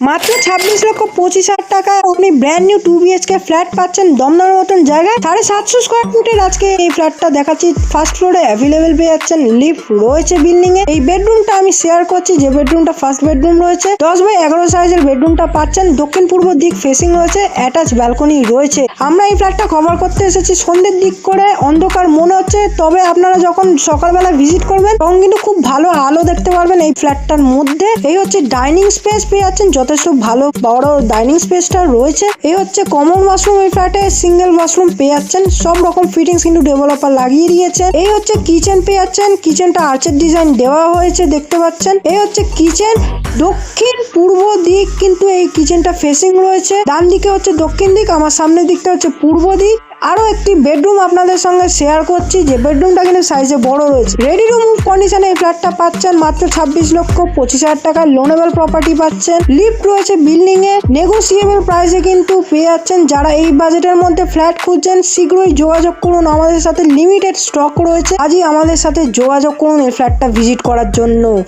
মাত্র ছাব্বিশ লক্ষ পঁচিশ হাজার টাকায় আপনি brand new two BHK flat পাচ্ছেন দমদমের মতন জায়গায়। সাড়ে সাতশো স্কোয়ার ফুটের আজকে এই ফ্ল্যাটটা দেখাচ্ছি। ফার্স্ট ফ্লোরে অ্যাভেলেবেল পেয়ে যাচ্ছেন লিফট রয়েছে বিল্ডিং এ। এই বেডরুমটা আমি শেয়ার করছি, যে বেডরুমটা ফার্স্ট বেডরুম রয়েছে। দশ বাই এগারো সাইজের বেডরুমটা পাচ্ছেন। দক্ষিণ পূর্ব দিক ফেসিং রয়েছে অ্যাটাচ ব্যালকনি রয়েছে। আমরা এই ফ্ল্যাটটা কভার করতে এসেছি সন্ধ্যের দিক করে, অন্ধকার মনে হচ্ছে। তবে আপনারা যখন সকালবেলা ভিজিট করবেন, তখন কিন্তু খুব ভালো আলো দেখতে পারবেন এই ফ্ল্যাটটার মধ্যে। এই হচ্ছে ডাইনিং স্পেস পেয়ে যাচ্ছেন যথেষ্ট ভালো বড় ডাইনিং স্পেসটা রয়েছে। এই হচ্ছে কমন ওয়াশরুম এই ফ্ল্যাটে সিঙ্গেল ওয়াশরুম পেয়ে যাচ্ছেন। সব রকম ফিটিংস কিন্তু ডেভেলপার লাগিয়ে দিয়েছেন এই হচ্ছে কিচেন পেয়ে যাচ্ছেন। কিচেনটা আর্চের ডিজাইন দেওয়া হয়েছে, দেখতে পাচ্ছেন। এই হচ্ছে কিচেন দক্ষিণ পূর্ব দিক কিন্তু এই কিচেনটা ফেসিং রয়েছে। ডান দিকে হচ্ছে দক্ষিণ দিক, আমার সামনের দিকটা হচ্ছে পূর্ব দিক। আরও একটি বেডরুম আপনাদের সঙ্গে শেয়ার করছি। যে বেডরুমটা কিন্তু সাইজে বড় রয়েছে। রেডি মুভ কন্ডিশনে এই ফ্ল্যাটটা পাচ্ছেন মাত্র ছাব্বিশ লক্ষ পঁচিশ হাজার টাকা। লোনেবল প্রপার্টি পাচ্ছেন। লিফট রয়েছে বিল্ডিং এ। নেগোসিয়েবল প্রাইসে কিন্তু পেয়ে যাচ্ছেন। যারা এই বাজেটের মধ্যে ফ্ল্যাট খুঁজছেন, শীঘ্রই যোগাযোগ করুন। আমাদের সাথে লিমিটেড স্টক রয়েছে। আজই আমাদের সাথে যোগাযোগ করুন এই ফ্ল্যাটটা ভিজিট করার জন্য।